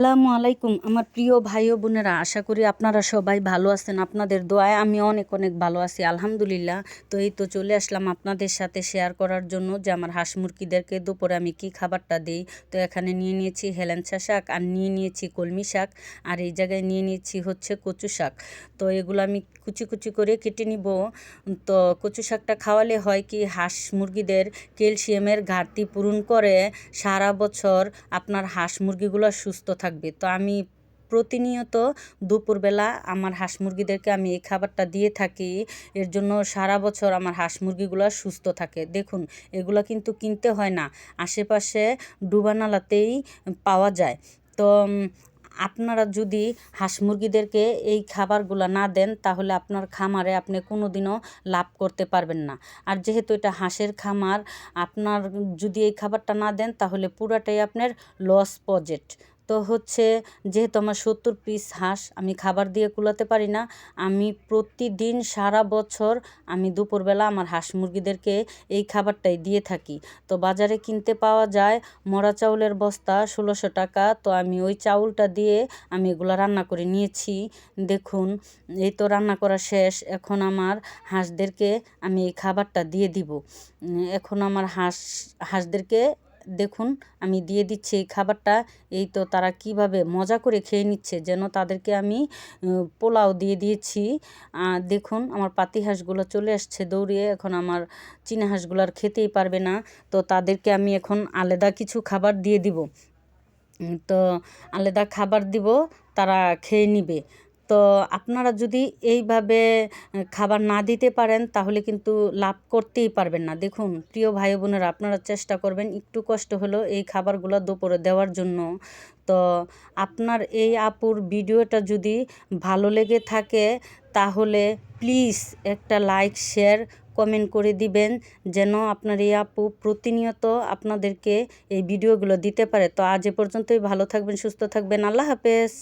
আসসালামু আলাইকুম, আমার প্রিয় ভাই ও বোনেরা, আশা করি আপনারা সবাই ভালো আছেন। আপনাদের দোয়ায় আমি অনেক অনেক ভালো আছি, আলহামদুলিল্লাহ। তো এই তো চলে আসলাম আপনাদের সাথে শেয়ার করার জন্য যে আমার হাঁস মুরগিদেরকে দুপুরে আমি কি খাবারটা দিই। তো এখানে নিয়ে নিয়েছি হেলেঞ্চা শাক আর নিয়ে নিয়েছি কলমি শাক আর এই জায়গায় নিয়ে নিয়েছি হচ্ছে কচু শাক। তো এগুলো আমি কুচি কুচি করে কেটে নিব। তো কচু শাকটা খাওয়ালে হয় কি, হাঁস মুরগিদের ক্যালসিয়ামের ঘাটতি পূরণ করে সারা বছর আপনার হাঁস মুরগিগুলো সুস্থ থাকবে। তো আমি প্রতিনিয়ত দুপুরবেলা আমার হাঁস মুরগিদেরকে আমি এই খাবারটা দিয়ে থাকি। এর জন্য সারা বছর আমার হাঁস মুরগিগুলো সুস্থ থাকে। দেখুন, এগুলো কিন্তু কিনতে হয় না। আশেপাশে ডুবানালাতেই পাওয়া যায়। তো আপনারা যদি হাঁস মুরগিদেরকে এই খাবারগুলো না দেন, তাহলে আপনার খামারে আপনি কোনো দিনও লাভ করতে পারবেন না। আর যেহেতু এটা হাঁসের খামার, আপনার যদি এই খাবারটা না দেন, তাহলে পুরাটাই আপনার লস প্রজেক্ট তো হচ্ছে যেহেতু আমার সত্তর পিস হাঁস আমি খাবার দিয়ে কুলাতে পারি না, আমি প্রতিদিন সারা বছর আমি দুপুরবেলা আমার হাঁস মুরগিদেরকে এই খাবারটাই দিয়ে থাকি। তো বাজারে কিনতে পাওয়া যায় মরা চাউলের বস্তা ষোলোশো টাকা, তো আমি ওই চাউলটা দিয়ে আমি এগুলো রান্না করে নিয়েছি। দেখুন, এই তো রান্না করা শেষ, এখন আমার হাঁসদেরকে আমি এই খাবারটা দিয়ে দিব। এখন আমার হাঁস, হাঁসদেরকে দেখুন, আমি দিয়ে দিচ্ছি এই খাবারটা। এই তো তারা কীভাবে মজা করে খেয়ে নিচ্ছে, যেন তাদেরকে আমি পোলাও দিয়ে দিয়েছি। দেখুন, আমার পাতি হাঁসগুলো চলে আসছে দৌড়িয়ে। এখন আমার চীনা হাঁসগুলো আর খেতেই পারবে না। তো তাদেরকে আমি এখন আলাদা কিছু খাবার দিয়ে দিব। তো আলাদা খাবার দিব, তারা খেয়ে নিবে। তো আপনারা যদি এইভাবে খাবার না দিতে পারেন, তাহলে কিন্তু লাভ করতেই পারবেন না। দেখুন, প্রিয় ভাই বোনেরা আপনারা চেষ্টা করবেন একটু কষ্ট হলেও এই খাবারগুলো দুপুরে দেওয়ার জন্য। তো আপনার এই আপুর ভিডিওটা যদি ভালো লেগে থাকে, তাহলে প্লিজ একটা লাইক, শেয়ার, কমেন্ট করে দিবেন, যেন আপনার এই আপু প্রতিনিয়ত আপনাদেরকে এই ভিডিওগুলো দিতে পারে। তো আজ এ পর্যন্তই, ভালো থাকবেন, সুস্থ থাকবেন, আল্লাহ হাফেজ।